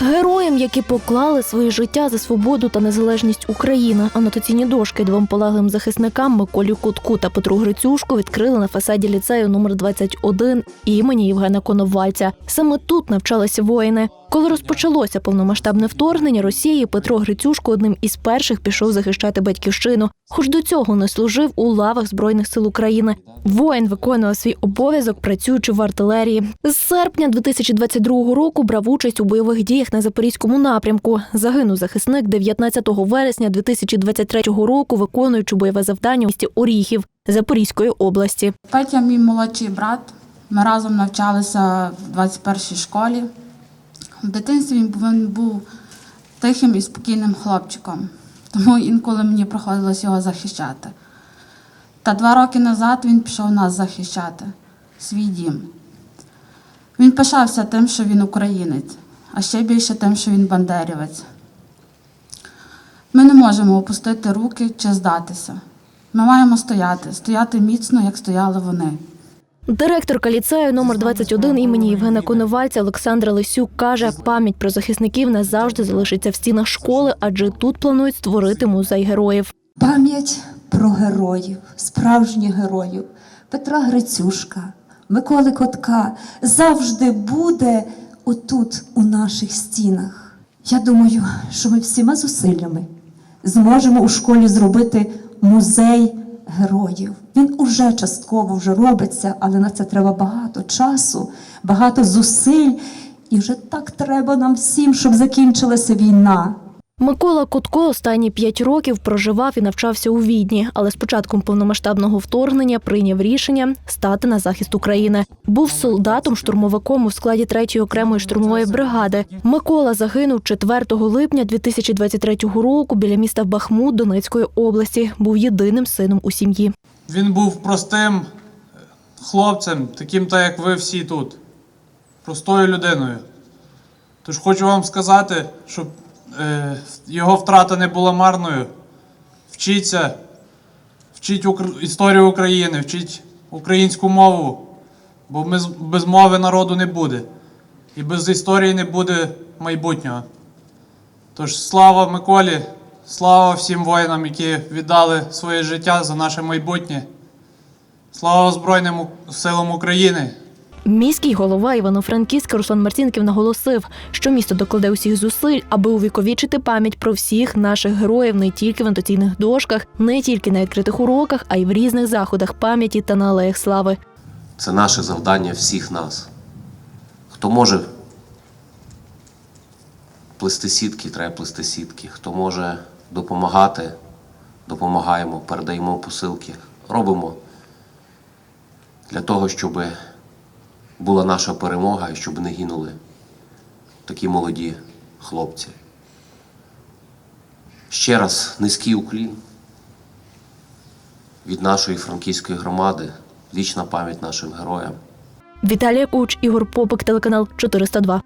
Героям, які поклали своє життя за свободу та незалежність України, анотаційні дошки двом полеглим захисникам Миколі Кутку та Петру Грицюшку відкрили на фасаді ліцею номер 21 імені Євгена Коновальця. Саме тут навчалися воїни. Коли розпочалося повномасштабне вторгнення Росії, Петро Грицюшко одним із перших пішов захищати батьківщину. Хоч до цього не служив у лавах збройних сил України. Воїн виконував свій обов'язок, працюючи в артилерії. З серпня 2022 року брав участь у бойових діях на запорізькому напрямку. Загинув захисник 19 вересня 2023 року, виконуючи бойове завдання у місті Оріхів Запорізької області. Петя мій молодший брат. Ми разом навчалися в 21-й школі. В дитинстві він був- був тихим і спокійним хлопчиком, тому інколи мені приходилось його захищати. Та два роки назад він пішов нас захищати, свій дім. Він пишався тим, що він українець, а ще більше тим, що він бандерівець. Ми не можемо опустити руки чи здатися. Ми маємо стояти, стояти міцно, як стояли вони. Директорка ліцею номер 21 імені Євгена Коновальця Олександра Лисюк каже, пам'ять про захисників назавжди залишиться в стінах школи, адже тут планують створити музей героїв. Пам'ять про героїв, справжніх героїв Петра Грицюшка, Миколи Котка завжди буде отут, у наших стінах. Я думаю, що ми всіма зусиллями зможемо у школі зробити музей героїв. Він уже частково вже робиться, але на це треба багато часу, багато зусиль. І вже так треба нам всім, щоб закінчилася війна. Микола Котко останні п'ять років проживав і навчався у Відні, але з початком повномасштабного вторгнення прийняв рішення стати на захист України. Був солдатом-штурмовиком у складі 3-ї окремої штурмової бригади. Микола загинув 4 липня 2023 року біля міста Бахмут Донецької області. Був єдиним сином у сім'ї. Він був простим хлопцем, таким, так як ви всі тут, простою людиною. Тож хочу вам сказати, щоб е, його втрата не була марною. Вчіться, вчіть історію України, вчіть українську мову, бо без мови народу не буде. І без історії не буде майбутнього. Тож слава Миколі, слава всім воїнам, які віддали своє життя за наше майбутнє. Слава Збройним силам України! Міський голова Івано-Франківська Руслан Марцінків наголосив, що місто докладе усіх зусиль, аби увіковічити пам'ять про всіх наших героїв не тільки в анотаційних дошках, не тільки на відкритих уроках, а й в різних заходах пам'яті та на алеях слави. Це наше завдання всіх нас. Хто може плести сітки, треба плести сітки. Хто може допомагати, допомагаємо, передаємо посилки. Робимо для того, щоб була наша перемога щоб не гинули такі молоді хлопці. Ще раз низький уклін від нашої франківської громади. Вічна пам'ять нашим героям. Віталія Куч, Ігор Попик, телеканал 402.